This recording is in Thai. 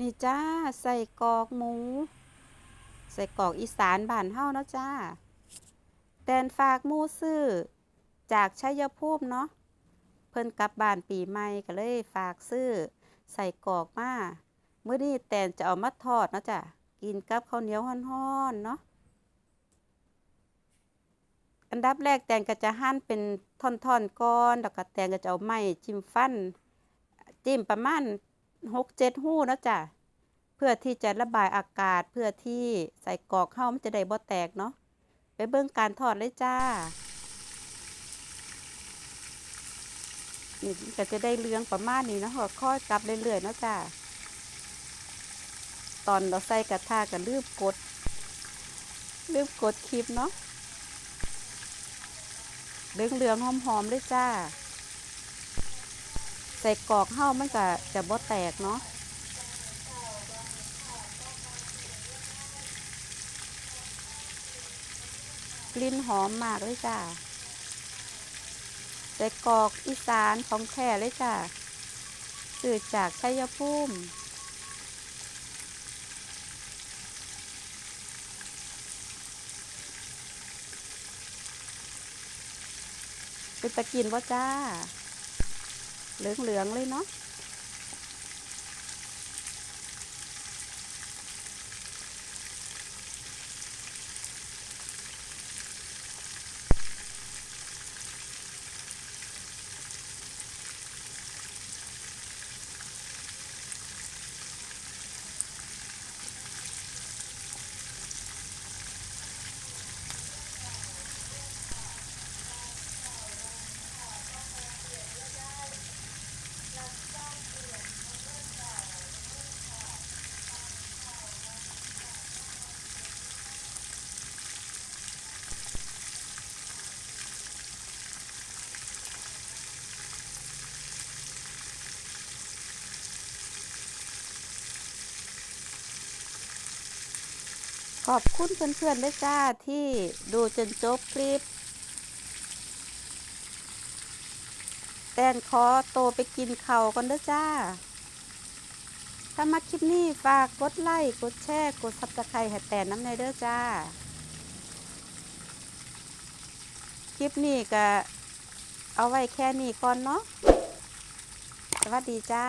นี่จ้าใส่กอกหมู ใส่กอกอีสานบ้านเฮาเนาะจ้าแตนฝากหมูซื้อจากชัยภูมิเนาะเพิ่นกลับบ้านปีใหม่ก็เลยฝากซื้อ ใส่กอกมาเมื่อนี้แตนจะเอามาทอดเนาะจ้ะกินกับข้าวเหนียวฮ้อนๆเนาะอันดับแรกแตนก็จะหั่นเป็นท่อนๆก่อนแล้วก็แตนก็จะเอาไม้จิ้มฟัน จิ้มประมาณ หกเจ็ดหู้นะจ้ะเพื่อที่จะระบายอากาศเพื่อที่ใส่กรอกเข้ามันจะได้บ่แตกเนาะไปเบิ่งการทอดเลยจ้านี่ก็จะได้เรืองประมาณนี้นาะก็ค่อยกลับเรื่อยๆนะจ้าตอนเราใส่กระทะก็ลืมกดลืมกดคลิปเนาะเรืองเรืองๆหอมๆเลยจ้า ใส่กอกเฮ้ามันก็จะบ่แตกเนาะกลิ่นหอมมากเลยจ้าใส่กอกอีสานของแท้เลยจ้าซื้อจากชัยภูมิเป็นตะกินว่าจ้า เหลืองๆเลยเนาะ ขอบคุณเพื่อนๆด้วยจ้าที่ดูจนจบคลิป แตนขอโตไปกินเข่าก่อนเด้อจ้า ถ้ามาคลิปนี้ฝากกดไลค์กดแชร์กดซับสไครต์ให้แตนน้ำในเด้อจ้า คลิปนี้ก็เอาไว้แค่นี้ก่อนเนาะสวัสดีจ้า